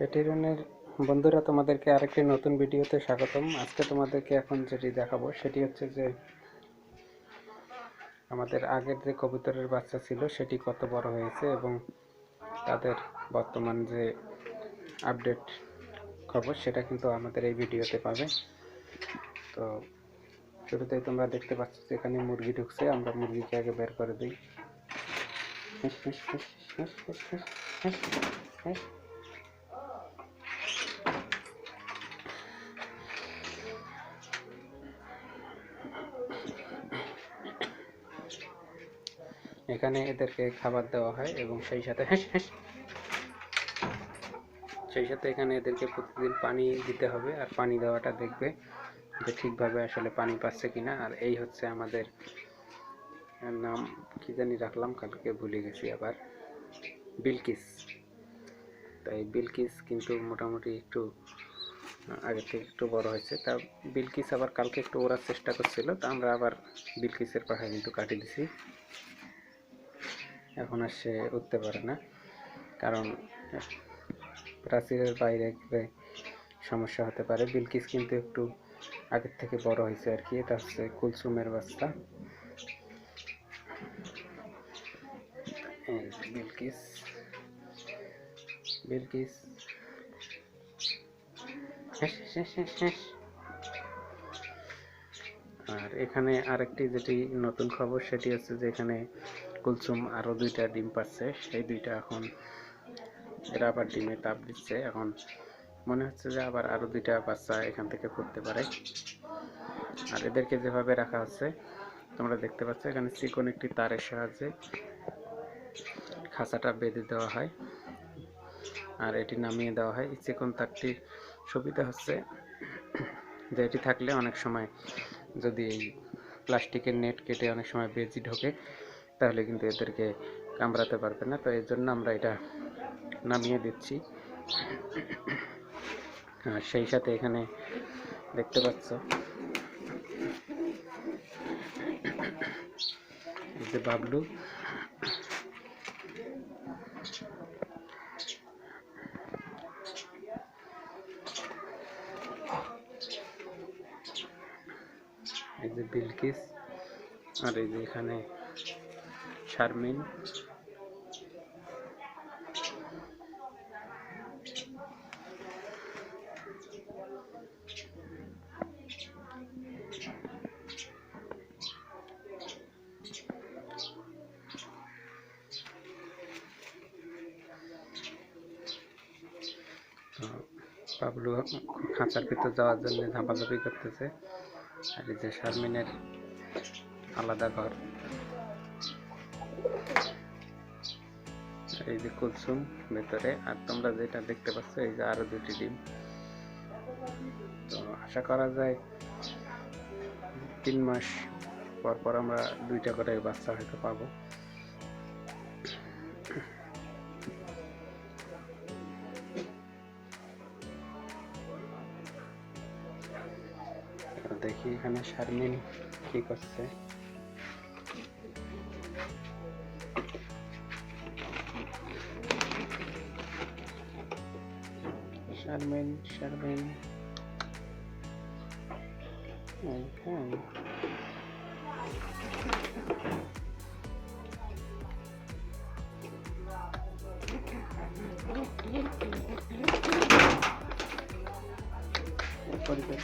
পেটিরনের বন্ধুরা, তোমাদেরকে আরেকটি নতুন ভিডিওতে স্বাগতম। আজকে তোমাদেরকে এখন যেটি দেখাবো, সেটি হচ্ছে যে আমাদের আগের যে কবুতরের বাচ্চা ছিল, সেটি কত বড় হয়েছে এবং তাদের বর্তমান যে আপডেট খবর, সেটা কিন্তু আমাদের এই ভিডিওতে পাবে। তো শুরুতেই তোমরা দেখতে পাচ্ছ যে এখানে মুরগি ঢুকছে, আমরা মুরগিকে আগে বের করে দিই। এখানে এদেরকে খাবার দেওয়া হয় এবং সেই সাথে সেই সাথে এখানে এদেরকে প্রতিদিন পানি দিতে হবে আর পানি দেওয়াটা দেখবে যে ঠিকভাবে আসলে পানি পাচ্ছে কিনা। আর এই হচ্ছে আমাদের নাম কি জানি রাখলাম, কালকে ভুলে গেছি আবার, বিলকিস। তাই বিলকিস কিন্তু মোটামুটি একটু আগে থেকে একটু বড় হয়েছে। তা বিলকিস আবার কালকে একটু ওড়ার চেষ্টা করছিল, তা আমরা আবার বিলকিসের পাখা কিন্তু কাটিয়ে দিছি। এখন আর সে উঠতে পারে না। কারণ প্রাচীরের বাইরে সমস্যা হতে পারে। বিলকিস কিন্তু একটু আগের থেকে বড় হয়েছে আর কি। এটা হচ্ছে কুলসুমের বাচ্চা। বিলকিস বিলকিস। হেস, হেস, হেস, হেস। আর এখানে আরেকটি যেটি নতুন খবর, সেটি হচ্ছে যে এখানে কুলসুম আরও দুইটা ডিম পাচ্ছে সেই দুইটা এখন এরা আবার ডিমে তাপ দিচ্ছে। এখন মনে হচ্ছে যে আবার আরও দুইটা বাচ্চা এখান থেকে ফুটতে পারে। আর এদেরকে যেভাবে রাখা হচ্ছে, তোমরা দেখতে পাচ্ছ, এখানে চিকন একটি তারের সাহায্যে খাঁচাটা বেঁধে দেওয়া হয়। আর এটি নামিয়ে দেওয়া হয়। চিকন তারটির সুবিধা হচ্ছে যে এটি থাকলে অনেক সময় যদি এই প্লাস্টিকের নেট কেটে অনেক সময় বেজি ঢোকে, তাহলে কিন্তু এদেরকে কামড়াতে পারবে না। তো এর জন্য আমরা এটা নামিয়ে দিচ্ছি। আর সেই সাথে এখানে দেখতে পাচ্ছ যে বাবলু এই যে বিলকিস। আর এই যে এখানে শারমিন। তো বাবলু খাঁচার ভিতর যাওয়ার জন্য ঝাঁপাঝাপি করতেছে। আর এই যে শারমিনের আলাদা ঘর, এই যে কুলসুম ভেতরে, আর তোমরা যেটা দেখতে পাচ্ছ, এই যে আরও দুটি ডিম। তো আশা করা যায়, তিন মাস পর পর আমরা দুইটা করে বাচ্চা হয়তো পাবো। দেখি এখানে শারমিন কি করছে শারমিন শারমিন এইখানে পরিবেশ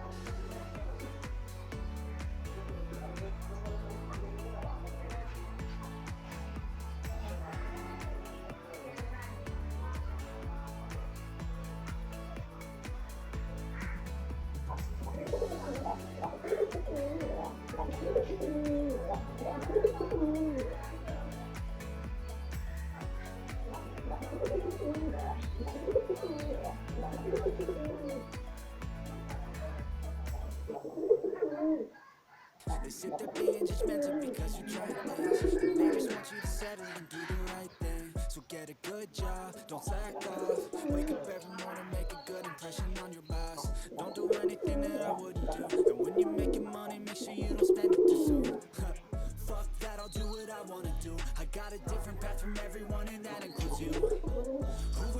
They sit there being judgmental because you try things. They just want you to settle and do the right thing. So get a good job, don't slack off. Wake up every morning, make a good impression on your boss. Don't do anything that I wouldn't do. And when you're making money, make sure you don't spend it too soon. Do what I wanna do. I got a different path from everyone, and that includes you. Who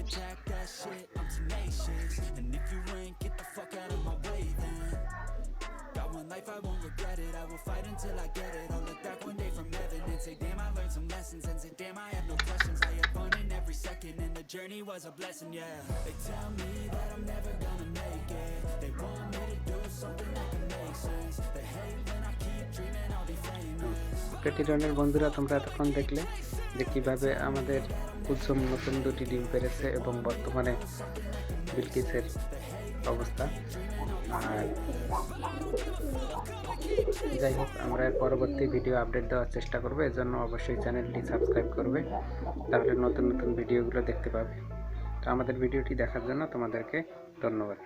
I attack that shit, I'm tenacious. And if you ain't, get the fuck out of my way then. Got one life, I won't regret it. I will fight until I get it. I'll look back one day from heaven and say, Damn, I learned some lessons. And say, Damn, I have no questions. I had fun in every second, and the journey was a blessing, yeah. They tell me that I'm never gonna make it. They want me to do something that can make sense. They hate when I keep dreaming I'll be famous. পেটিরনের বন্ধুরা তোমরা এতক্ষণ দেখলে যে কিভাবে আমাদের কুলসুম নতুন দুটি ডিম পেরেছে এবং বর্তমানে বিলকিসের অবস্থা। আর যাই হোক, আমরা এর পরবর্তী ভিডিও আপডেট দেওয়ার চেষ্টা করব। এজন্য অবশ্যই চ্যানেলটি সাবস্ক্রাইব করবে, তাহলে নতুন নতুন ভিডিওগুলো দেখতে পাবে। তো আমাদের ভিডিওটি দেখার জন্য তোমাদেরকে ধন্যবাদ।